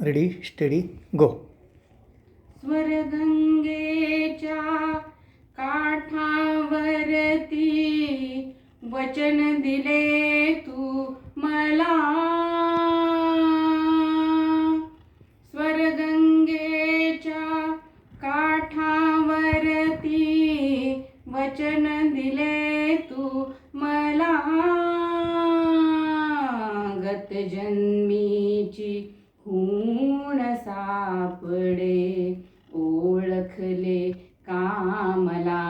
Ready steady गो स्वरगंगेच्या काठावरती वचन दिले तू मला. स्वरगंगेच्या काठावरती वचन दिले तू मला. गत सापडे ओळखले कामला.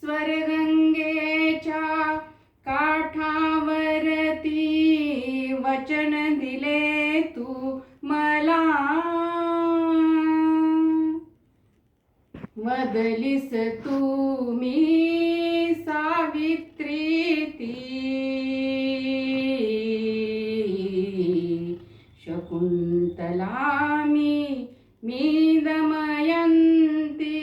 स्वरगंगेच्या काठावरती वचन दिले तू मला. बदलीस तू मी सावित्री. स्वामी मी दमयंती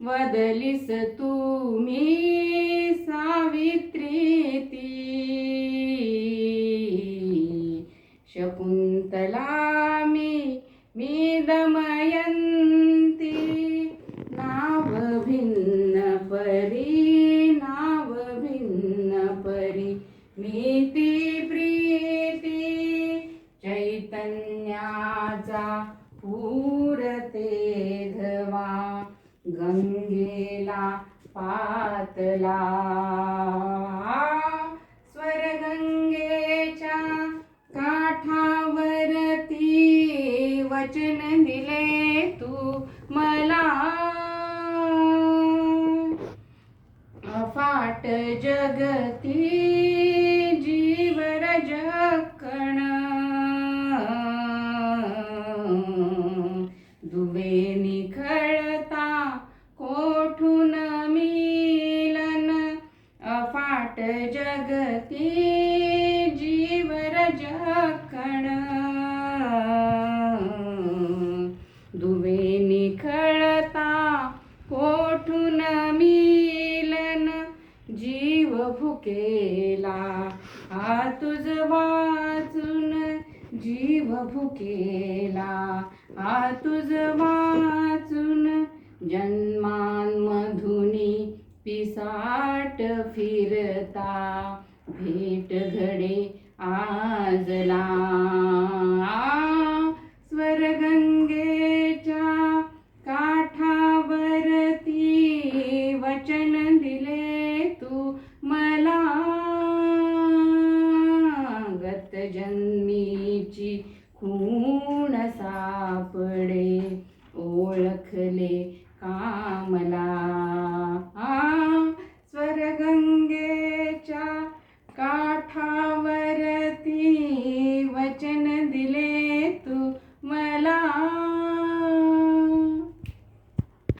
वदलिस तू मी सावित्री शकुंतला मी मी दमयंती नाव भिन्न परी नाव भिन्न परी मी ती प्री पातला. स्वरगंगेच्या काठावरती वचन दिले तू मला. अफाट जगती जगती जीवर जकण दुवे निखळता कोठून मिलन? जीव भुकेला. आ तुझ वाचून जीव भुकेला. आ तुझ वाचून जन्मांमधुनी पिसाट फिरता. भेट घडे आजला। स्वरगंगेच्या काठावरती वचन दिले तू मला गत দিলে তুমি